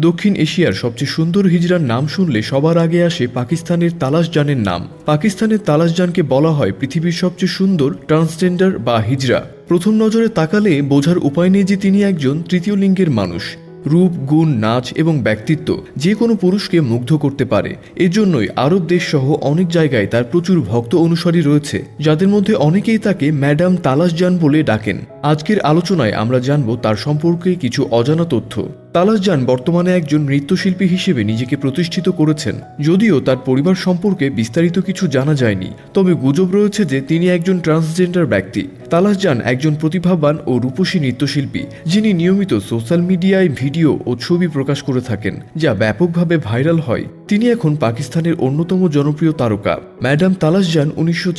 দক্ষিণ এশিয়ার সবচেয়ে সুন্দর হিজড়ার নাম শুনলে সবার আগে আসে পাকিস্তানের তালাশজানের নাম। পাকিস্তানের তালাশজানকে বলা হয় পৃথিবীর সবচেয়ে সুন্দর ট্রান্সজেন্ডার বা হিজড়া। প্রথম নজরে তাকালে বোঝার উপায় নেই যে তিনি একজন তৃতীয় লিঙ্গের মানুষ। রূপ, গুণ, নাচ এবং ব্যক্তিত্ব যে কোনো পুরুষকে মুগ্ধ করতে পারে। এজন্যই আরব দেশসহ অনেক জায়গায় তার প্রচুর ভক্ত অনুসারী রয়েছে, যাদের মধ্যে অনেকেই তাকে ম্যাডাম তালাশজান বলে ডাকেন। আজকের আলোচনায় আমরা জানব তার সম্পর্কে কিছু অজানা তথ্য। তালাশজান বর্তমানে একজন নৃত্যশিল্পী হিসেবে নিজেকে প্রতিষ্ঠিত করেছেন। যদিও তার পরিবার সম্পর্কে বিস্তারিত কিছু জানা যায়নি, তবে গুজব রয়েছে যে তিনি একজন ট্রান্সজেন্ডার ব্যক্তি। তালাশজান একজন প্রতিভাবান ও রূপসী নৃত্যশিল্পী, যিনি নিয়মিত সোশ্যাল মিডিয়ায় ভিডিও ও ছবি প্রকাশ করে থাকেন, যা ব্যাপকভাবে ভাইরাল হয়। তিনি এখন পাকিস্তানের অন্যতম জনপ্রিয় তারকা। ম্যাডাম তালাশজান উনিশশো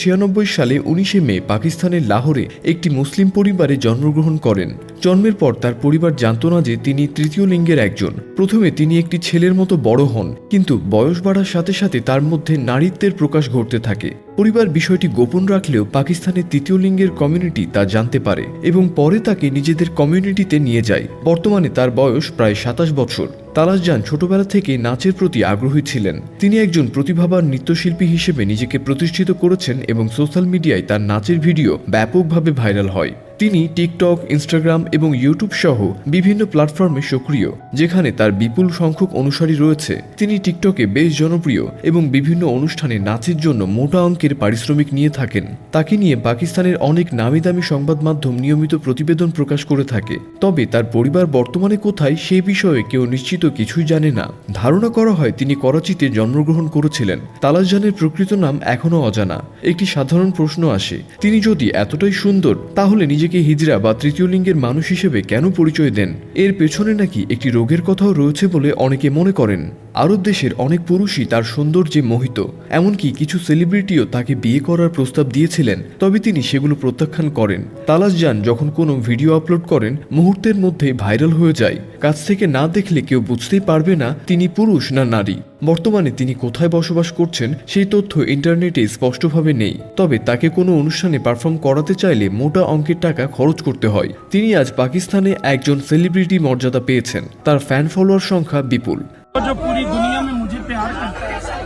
সালে উনিশে মে পাকিস্তানের লাহোরে একটি মুসলিম পরিবারে জন্মগ্রহণ করেন। জন্মের পর তার পরিবার জানত না যে তিনি তৃতীয় লিঙ্গের একজন। প্রথমে তিনি একটি ছেলের মতো বড় হন, কিন্তু বয়স বাড়ার সাথে সাথে তার মধ্যে নারীত্বের প্রকাশ ঘটতে থাকে। পরিবার বিষয়টি গোপন রাখলেও পাকিস্তানের তৃতীয় লিঙ্গের কমিউনিটি তা জানতে পারে এবং পরে তাকে নিজেদের কমিউনিটিতে নিয়ে যায়। বর্তমানে তার বয়স প্রায় সাতাশ বছর। তালাশজান ছোটবেলা থেকে নাচের প্রতি আগ্রহী ছিলেন। তিনি একজন প্রতিভাবান নৃত্যশিল্পী হিসেবে নিজেকে প্রতিষ্ঠিত করেছেন এবং সোশ্যাল মিডিয়ায় তার নাচের ভিডিও ব্যাপকভাবে ভাইরাল হয়। তিনি টিকটক, ইনস্টাগ্রাম এবং ইউটিউব সহ বিভিন্ন প্ল্যাটফর্মে সক্রিয়, যেখানে তার বিপুল সংখ্যক অনুসারী রয়েছে। তিনি টিকটকে বেশ জনপ্রিয় এবং বিভিন্ন অনুষ্ঠানে নাচের জন্য মোটা অঙ্কের পারিশ্রমিক নিয়ে থাকেন। তাকে নিয়ে পাকিস্তানের অনেক নামি দামি সংবাদ মাধ্যম নিয়মিত প্রতিবেদন প্রকাশ করে থাকে। তবে তার পরিবার বর্তমানে কোথায় সে বিষয়ে কেউ নিশ্চিত কিছুই জানে না। ধারণা করা হয় তিনি করাচিতে জন্মগ্রহণ করেছিলেন। তালাশজানের প্রকৃত নাম এখনও অজানা। একটি সাধারণ প্রশ্ন আসে, তিনি যদি এতটাই সুন্দর, তাহলে নিজেকে হিজড়া বা তৃতীয় লিঙ্গের মানুষ হিসেবে কেন পরিচয় দেন? এর পেছনে নাকি একটি রোগের কথাও রয়েছে বলে অনেকে মনে করেন। আরব দেশের অনেক পুরুষই তার সৌন্দর্যে মোহিত। এমনকি কিছু সেলিব্রিটিও তাকে বিয়ে করার প্রস্তাব দিয়েছিলেন, তবে তিনি সেগুলো প্রত্যাখ্যান করেন। তালাশ যান যখন কোনো ভিডিও আপলোড করেন, মুহূর্তের মধ্যেই ভাইরাল হয়ে যায়। কাছ থেকে না দেখলে কেউ বুঝতেই পারবে না তিনি পুরুষ না নারী। বর্তমানে তিনি কোথায় বসবাস করছেন সেই তথ্য ইন্টারনেটে স্পষ্টভাবে নেই। তবে তাকে কোনো অনুষ্ঠানে পারফর্ম করাতে চাইলে মোটা অঙ্কের টাকা খরচ করতে হয়। তিনি আজ পাকিস্তানে একজন সেলিব্রিটি মর্যাদা পেয়েছেন। তার ফ্যান ফলোয়ার সংখ্যা বিপুল।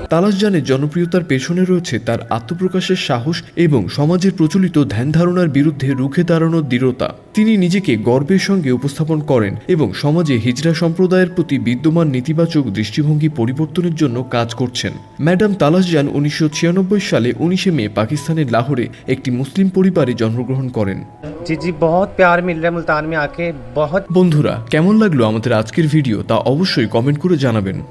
তালাশজানের জনপ্রিয়তার পেছনে রয়েছে তার আত্মপ্রকাশের সাহস এবং সমাজের প্রচলিত ধ্যান ধারণার বিরুদ্ধে রুখে দাঁড়ানোর দৃঢ়তা। তিনি নিজেকে গর্বের সঙ্গে উপস্থাপন করেন এবং সমাজে হিজড়া সম্প্রদায়ের প্রতি বিদ্যমান নেতিবাচক দৃষ্টিভঙ্গি পরিবর্তনের জন্য কাজ করছেন। ম্যাডাম তালাশজান উনিশশো সালে উনিশে মে পাকিস্তানের লাহোরে একটি মুসলিম পরিবারে জন্মগ্রহণ করেন। বন্ধুরা কেমন লাগল আমাদের আজকের ভিডিও তা অবশ্যই কমেন্ট করে জানাবেন।